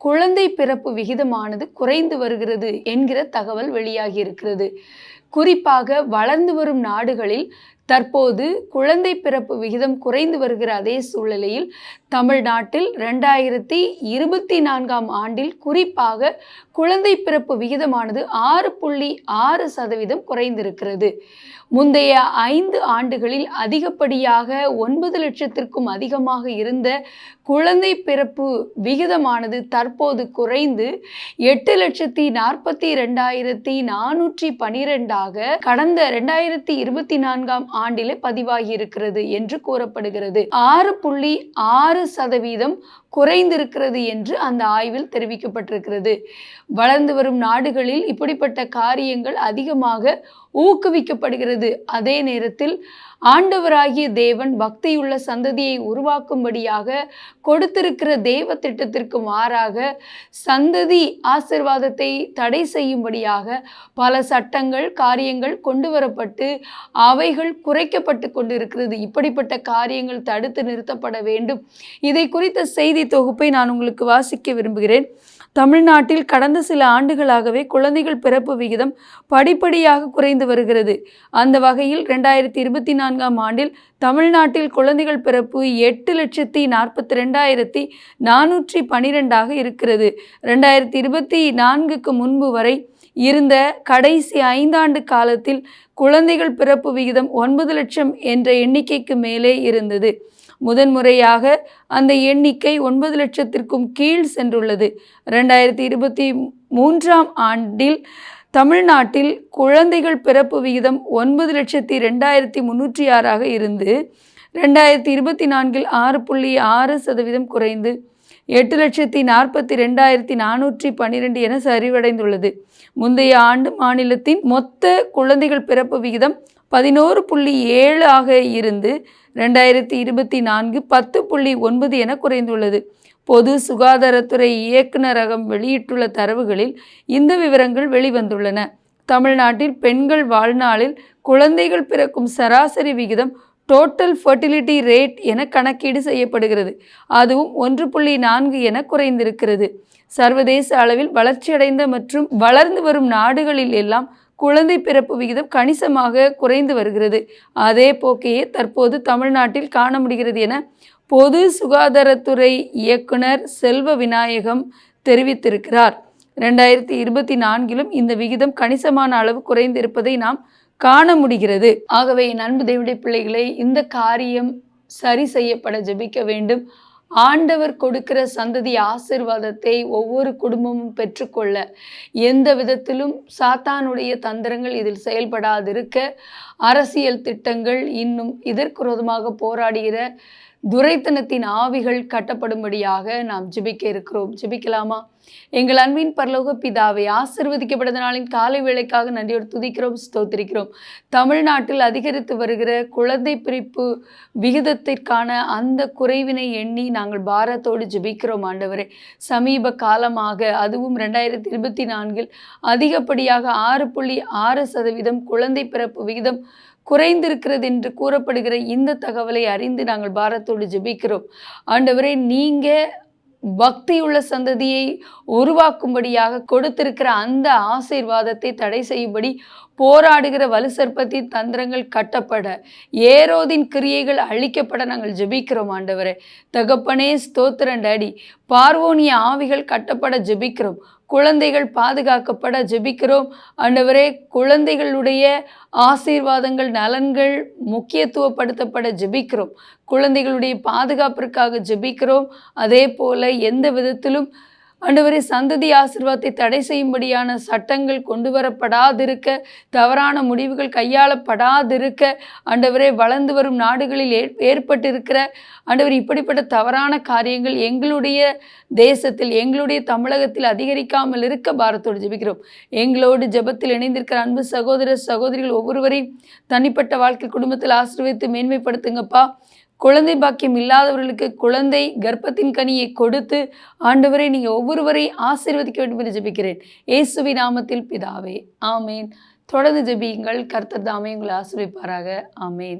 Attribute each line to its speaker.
Speaker 1: குழந்தை பிறப்பு விகிதமானது குறைந்து வருகிறது என்கிற தகவல் வெளியாகி இருக்கிறது. குறிப்பாக வளர்ந்து வரும் நாடுகளில் தற்போது குழந்தை பிறப்பு விகிதம் குறைந்து வருகிற அதே சூழ்நிலையில் தமிழ்நாட்டில் ரெண்டாயிரத்தி இருபத்தி நான்காம் ஆண்டில் குறிப்பாக குழந்தை பிறப்பு விகிதமானது ஆறு புள்ளி ஆறு சதவீதம் குறைந்திருக்கிறது. முந்தைய ஐந்து ஆண்டுகளில் அதிகப்படியாக ஒன்பது லட்சத்திற்கும் அதிகமாக இருந்த குழந்தை பிறப்பு விகிதமானது தற்போது குறைந்து எட்டு லட்சத்தி நாற்பத்தி ரெண்டாயிரத்தி நானூற்றி பனிரெண்டாக கடந்த ரெண்டாயிரத்தி இருபத்தி நான்காம் ஆண்டிலே பதிவாகி இருக்கிறது என்று கூறப்படுகிறது. ஆறு புள்ளி ஆறு சதவீதம் குறைந்திருக்கிறது என்று அந்த ஆய்வில் தெரிவிக்கப்பட்டிருக்கிறது. வளர்ந்து வரும் நாடுகளில் இப்படிப்பட்ட காரியங்கள் அதிகமாக ஊக்குவிக்கப்படுகிறது. அதே நேரத்தில் ஆண்டவராகிய தேவன் பக்தியுள்ள சந்ததியை உருவாக்கும்படியாக கொடுத்திருக்கிற தேவ திட்டத்திற்கு மாறாக சந்ததி ஆசிர்வாதத்தை தடை செய்யும்படியாக பல சட்டங்கள் காரியங்கள் கொண்டு வரப்பட்டு அவைகள் குறைக்கப்பட்டு கொண்டிருக்கிறது. இப்படிப்பட்ட காரியங்கள் தடுத்து நிறுத்தப்பட வேண்டும். இதை குறித்த செய்தி தொகுப்பை நான் உங்களுக்கு வாசிக்க விரும்புகிறேன். தமிழ்நாட்டில் கடந்த சில ஆண்டுகளாகவே குழந்தைகள் பிறப்பு விகிதம் படிப்படியாக குறைந்து வருகிறது. அந்த வகையில் ரெண்டாயிரத்தி இருபத்தி நான்காம் ஆண்டில் தமிழ்நாட்டில் குழந்தைகள் பிறப்பு எட்டு லட்சத்தி நாற்பத்தி ரெண்டாயிரத்தி நானூற்றி பனிரெண்டாக இருக்கிறது. ரெண்டாயிரத்தி இருபத்தி நான்குக்கு முன்பு வரை இருந்த கடைசி ஐந்தாண்டு காலத்தில் குழந்தைகள் பிறப்பு விகிதம் ஒன்பது லட்சம் என்ற எண்ணிக்கைக்கு மேலே இருந்தது. முதன்முறையாக அந்த எண்ணிக்கை ஒன்பது லட்சத்திற்கும் கீழ் சென்றுள்ளது. ரெண்டாயிரத்தி இருபத்தி மூன்றாம் ஆண்டில் தமிழ்நாட்டில் குழந்தைகள் பிறப்பு விகிதம் ஒன்பது லட்சத்தி ரெண்டாயிரத்தி முன்னூற்றி ஆறாக இருந்து ரெண்டாயிரத்தி இருபத்தி நான்கில் ஆறு புள்ளி ஆறு சதவீதம் குறைந்து எட்டு லட்சத்தி நாற்பத்தி ரெண்டாயிரத்தி நானூற்றி பன்னிரெண்டு என சரிவடைந்துள்ளது. முந்தைய ஆண்டு மாநிலத்தின் மொத்த குழந்தைகள் பிறப்பு விகிதம் பதினோரு புள்ளி ஏழு ஆக இருந்து ரெண்டாயிரத்தி இருபத்தி நான்கு பத்து புள்ளி ஒன்பது என குறைந்துள்ளது. பொது சுகாதாரத்துறை இயக்குநரகம் வெளியிட்டுள்ள தரவுகளில் இந்த விவரங்கள் வெளிவந்துள்ளன. தமிழ்நாட்டில் பெண்கள் வாழ்நாளில் குழந்தைகள் பிறக்கும் சராசரி விகிதம் டோட்டல் ஃபர்டிலிட்டி ரேட் என கணக்கீடு செய்யப்படுகிறது. அதுவும் ஒன்று புள்ளி நான்கு என குறைந்திருக்கிறது. சர்வதேச அளவில் வளர்ச்சியடைந்த மற்றும் வளர்ந்து வரும் நாடுகளில் எல்லாம் குழந்தை பிறப்பு விகிதம் கணிசமாக குறைந்து வருகிறது. அதே போக்கையே தற்போது தமிழ்நாட்டில் காண முடிகிறது என பொது சுகாதாரத்துறை இயக்குனர் செல்வ விநாயகம் தெரிவித்திருக்கிறார். ரெண்டாயிரத்தி இருபத்தி நான்கிலும் இந்த விகிதம் கணிசமான அளவு குறைந்திருப்பதை நாம் காண முடிகிறது. ஆகவே என் அன்பு தேவடைய பிள்ளைகளை இந்த காரியம் சரி செய்யப்பட ஜெபிக்க வேண்டும். ஆண்டவர் கொடுக்கிற சந்ததி ஆசிர்வாதத்தை ஒவ்வொரு குடும்பமும் பெற்றுக்கொள்ள. எந்த விதத்திலும் சாத்தானுடைய தந்திரங்கள் இதில் செயல்படாதிருக்க. அரசியல் திட்டங்கள் இன்னும் இதற்குரோதமாக போராடுகிற துரைத்தனத்தின் ஆவிகள் கட்டப்படும்படியாக நாம் ஜிபிக்க இருக்கிறோம். ஜிபிக்கலாமா? எங்கள் அன்பின் பரலோக பிதாவை ஆசிர்வதிக்கப்பட்ட நாளின் காலை வேலைக்காக நன்றியோடு துதிக்கிறோம் ஸ்தோத்திரிக்கிறோம். தமிழ்நாட்டில் அதிகரித்து வருகிற குழந்தை பிரிப்பு விகிதத்திற்கான அந்த குறைவினை எண்ணி நாங்கள் பாரத்தோடு ஜிபிக்கிறோம் ஆண்டவரே. சமீப காலமாக அதுவும் ரெண்டாயிரத்தி இருபத்தி நான்கில் அதிகப்படியாக ஆறு புள்ளி ஆறு சதவீதம் குழந்தை பிறப்பு விகிதம் குறைந்திருக்கிறது என்று கூறப்படுகிற இந்த தகவலை அறிந்து நாங்கள் பாரத்தோடு ஜெபிக்கிறோம். ஆண்டவரே நீங்க பக்தியுள்ள சந்ததியை உருவாக்கும்படியாக கொடுத்திருக்கிற அந்த ஆசீர்வாதத்தை தடை செய்யும்படி போராடுகிற வலுசற்பத்தின் தந்திரங்கள் கட்டப்பட ஏரோதின் கிரியைகள் அழிக்கப்பட நாங்கள் ஜெபிக்கிறோம் ஆண்டவரே. தகப்பனே ஸ்தோத்திரன் டாடி. பார்வோனிய ஆவிகள் கட்டப்பட ஜெபிக்கிறோம். குழந்தைகள் பாதுகாக்கப்பட ஜெபிக்கிறோம். ஆண்டவரே குழந்தைகளுடைய ஆசீர்வாதங்கள் நலன்கள் முக்கியத்துவப்படுத்தப்பட ஜெபிக்கிறோம். குழந்தைகளுடைய பாதுகாப்பிற்காக ஜெபிக்கிறோம். அதே போல எந்த விதத்திலும் ஆண்டவரே சந்ததி ஆசிர்வாதத்தை தடை செய்யும்படியான சட்டங்கள் கொண்டு வரப்படாதிருக்க தவறான முடிவுகள் கையாளப்படாதிருக்க ஆண்டவரே வளர்ந்து வரும் நாடுகளில் ஏற் ஏற்பட்டிருக்கிற ஆண்டவர் இப்படிப்பட்ட தவறான காரியங்கள் எங்களுடைய தேசத்தில் எங்களுடைய தமிழகத்தில் அதிகரிக்காமல் இருக்க பாரத்தோடு ஜெபிக்கிறோம். எங்களோடு ஜெபத்தில் இணைந்திருக்கிற அன்பு சகோதர சகோதரிகள் ஒவ்வொருவரையும் தனிப்பட்ட வாழ்க்கை குடும்பத்தில் ஆசிர்வதித்து மேன்மைப்படுத்துங்கப்பா. குழந்தை பாக்கியம் இல்லாதவர்களுக்கு குழந்தை கர்ப்பத்தின் கனியை கொடுத்து ஆண்டவரை நீங்கள் ஒவ்வொருவரையும் ஆசீர்வதிக்க வேண்டும் என்று ஜெபிக்கிறேன். இயேசுவி நாமத்தில் பிதாவே ஆமேன். தொடர்ந்து ஜெபியுங்கள். கர்த்தர் தாமே உங்களை ஆசிர்விப்பாராக ஆமேன்.